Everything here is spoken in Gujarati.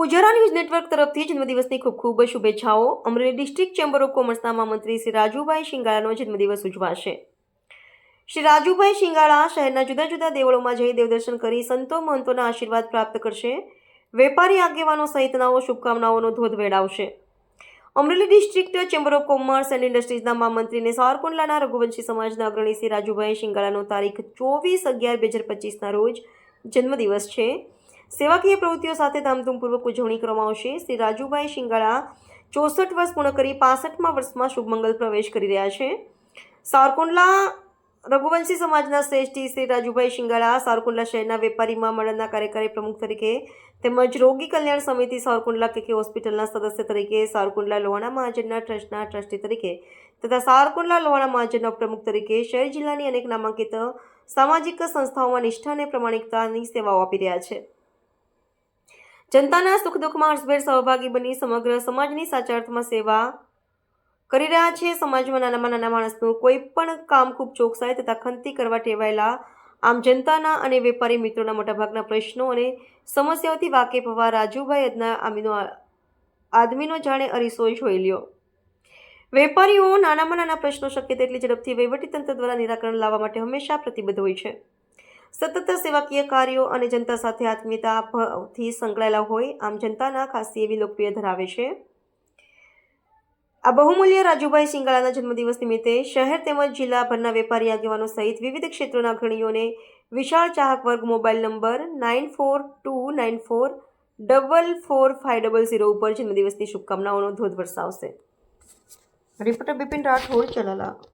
ઉજારા ન્યૂઝ નેટવર્ક તરફથી જન્મદિવસની ખૂબ ખૂબ શુભેચ્છાઓ. અમરેલી ડિસ્ટ્રિક્ટ ચેમ્બર ઓફ કોમર્સના મહામંત્રી શ્રી રાજુભાઈ શિંગાળાનો જન્મદિવસ ઉજવાશે. શ્રી રાજુભાઈ શિંગાળા શહેરના જુદા જુદા દેવળોમાં જઈ દેવદર્શન કરી સંતો મહંતોના આશીર્વાદ પ્રાપ્ત કરશે. વેપારી આગેવાનો સહિતનાઓ શુભકામનાઓનો ધોધ વેડાવશે. Amreli district chamber of commerce and ઇન્ડસ્ટ્રીઝના મહામંત્રીને સાવરકુંડલાના રઘુવંશી સમાજના અગ્રણી શ્રી રાજુભાઈ શિંગાળાનો તારીખ ચોવીસ અગિયાર બે હજાર પચીસના રોજ જન્મદિવસ છે. સેવાકીય પ્રવૃત્તિઓ સાથે ધામધૂમપૂર્વક ઉજવણી કરવામાં આવશે. શ્રી રાજુભાઈ શિંગાળા ચોસઠ વર્ષ પૂર્ણ કરી પાસઠમાં વર્ષમાં શુભમંગલ પ્રવેશ કરી રહ્યા છે. સારકુંડલા રઘુવંશી સમાજના શ્રેષ્ઠી શ્રી રાજુભાઈ શિંગાળા સારકુંડલા શહેરના વેપારીમાં મહામંડળના કાર્યકારી પ્રમુખ તરીકે તેમજ રોગી કલ્યાણ સમિતિ સારકુંડલા કેકે હોસ્પિટલના સદસ્ય તરીકે સારકુંડલા લોહાણા મહાજનના ટ્રસ્ટના ટ્રસ્ટી તરીકે તથા સારકુંડલા લોહાણા મહાજનના પ્રમુખ તરીકે શહેર જિલ્લાની અનેક નામાંકિત સામાજિક સંસ્થાઓમાં નિષ્ઠા અને પ્રમાણિકતાની સેવાઓ આપી રહ્યા છે. જનતાના સુખ દુઃખમાં હર્ષભેર સહભાગી બની સમગ્ર સમાજની સાચા અર્થમાં સેવા કરી રહ્યા છે. સમાજમાં નાનામાં નાના માણસનું કોઈ પણ કામ ખૂબ ચોકસાઈ તથા ખંતી કરવા ટેવાયેલા આમ જનતાના અને વેપારી મિત્રોના મોટાભાગના પ્રશ્નો અને સમસ્યાઓથી વાકેફ હોવા રાજુભાઈ અદના આમીનો આદમીનો જાણે અરીસો જોઈ લ્યો. વેપારીઓ નાનામાં નાના પ્રશ્નો શક્ય તેટલી ઝડપથી વહીવટીતંત્ર દ્વારા નિરાકરણ લાવવા માટે હંમેશા પ્રતિબદ્ધ હોય છે. સતત સેવાકીય કાર્યો અને જનતા સાથે આત્મીયતા ભાવથી સંકળાયેલા હોય, આમ જનતાના ખાસી એવી લોકપ્રિય ધરાવે છે. આ બહુમૂલ્ય રાજુભાઈ સિંગાળાના જન્મદિવસ નિમિત્તે શહેર તેમજ જિલ્લાભરના વેપારી આગેવાનો સહિત વિવિધ ક્ષેત્રોના અગ્રણીઓને વિશાળ ચાહક વર્ગ mobile number nine four two nine four double four five double zero ઉપર જન્મદિવસની શુભકામનાઓનો ધોધ વરસાવશે. રિપોર્ટર બિપિન રાઠોડ, ચલાલા.